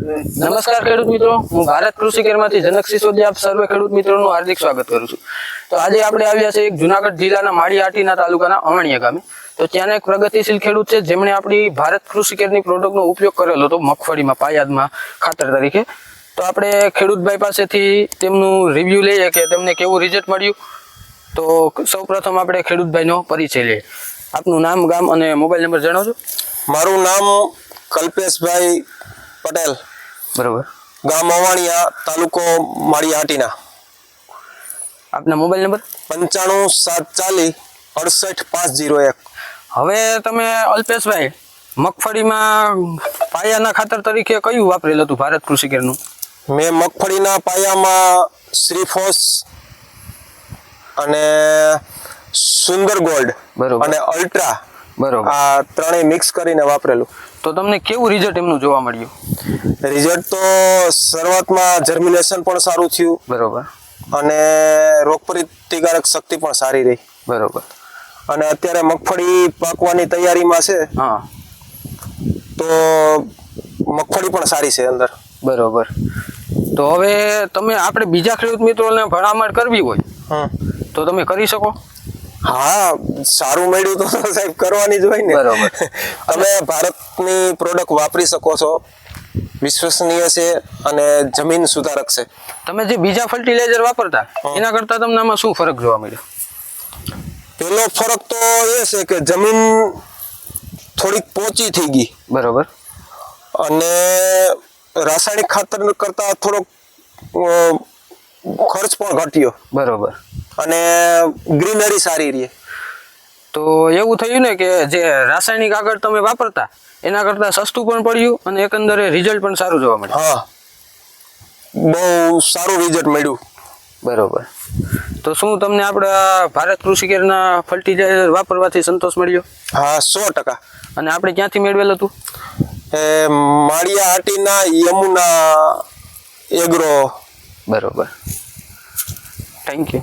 નમસ્કાર ખેડૂત મિત્રો. હું ભારત કૃષિ કેરમાંથી જનક સિસોદિયા આપ સર્વે ખેડૂત મિત્રોનું હાર્દિક સ્વાગત કરું છું. તો આજે આપણે આવ્યા છે એક જુનાગઢ જિલ્લાના માળીહાટીના તાલુકાના અવણિયા ગામે. તો ત્યાંના એક પ્રગતિશીલ ખેડૂત છે જેમણે આપણી ભારત કૃષિ કેરની પ્રોડક્ટનો ઉપયોગ કરેલો હતો મગફળીમાં, પાયાદમાં, ખાતર તરીકે. તો આપણે ખેડૂતભાઈ પાસેથી તેમનું રિવ્યૂ લઈએ કે તેમને કેવું રિઝલ્ટ મળ્યું. તો સૌપ્રથમ આપણે ખેડૂતભાઈનો પરિચય લઈએ. આપનું નામ, ગામ અને મોબાઈલ નંબર જણાવજો. મારું નામ કલ્પેશભાઈ પટેલ. બરોબર. ગામ અવાણિયા તાલુકો માળીહાટીના આપના મોબાઈલ નંબર? પંચાણું સાત ચાલીસ અડસઠ પાંચ જીરો એક. હવે તમે અલ્પેશભાઈ મગફળીમાં પાયાના ખાતર તરીકે કયું વાપરેલું હતું ભારત કૃષિ કેરનું મેં મગફળીના પાયામાં શ્રીફોસ અને સુંદર ગોલ્ડ બરોબર. અને અલ્ટ્રા બરોબર. આ ત્રણેય મિક્સ કરીને વાપરેલું. તો તમને કેવું રિઝલ્ટ એમનું જોવા મળ્યું? રિઝલ્ટ તો શરૂઆતમાં જર્મિનેશન પણ સારું થયું. બરોબર. અને રોગ પ્રતિકારક શક્તિ પણ સારી રહી. બરોબર. અને અત્યારે મગફળી પાકવાની તૈયારીમાં છે. હા. તો મગફળી પણ સારી છે અંદર. બરોબર. તો હવે તમે આપણે બીજા ખેડૂત મિત્રોને ભણામણ કરવી હોય તો તમે કરી શકો. હા સારું મળ્યું તો સાહેબ કરવાની જ હોય ને. બરોબર. તમે ભારતની પ્રોડક્ટ વાપરી શકો છો વિશ્વસનીય છે અને જમીન સુધારક છે. તમે જે બીજા ફર્ટિલાઇઝર વાપરતા એના કરતાં તમને આમાં શું ફરક જોવા મળ્યો? પેલો ફરક તો એ છે કે જમીન થોડીક પોચી થઈ ગઈ. બરોબર. અને રાસાયણિક ખાતર કરતા થોડોક ખર્ચ પણ ઘટ્યો. બરોબર. અને ગ્રીનરી સારી રહે. તો એવું થયું ને કે જે રાસાયણિક આગળ તમે વાપરતા એના કરતાં સસ્તું પણ પડ્યું અને એકંદરે રિઝલ્ટ પણ સારું જોવા મળ્યું. હા. બહુ સારું રિઝલ્ટ મળ્યું. બરોબર. તો શું તમને આપણા ભારત કૃષિ કેરના ફર્ટિલાઇઝર વાપરવાથી સંતોષ મળ્યો? હા સો ટકા. અને આપણે ક્યાંથી મેળવેલ હતું? એ માળિયા હાટીના યમુના એગ્રો. બરોબર. Thank you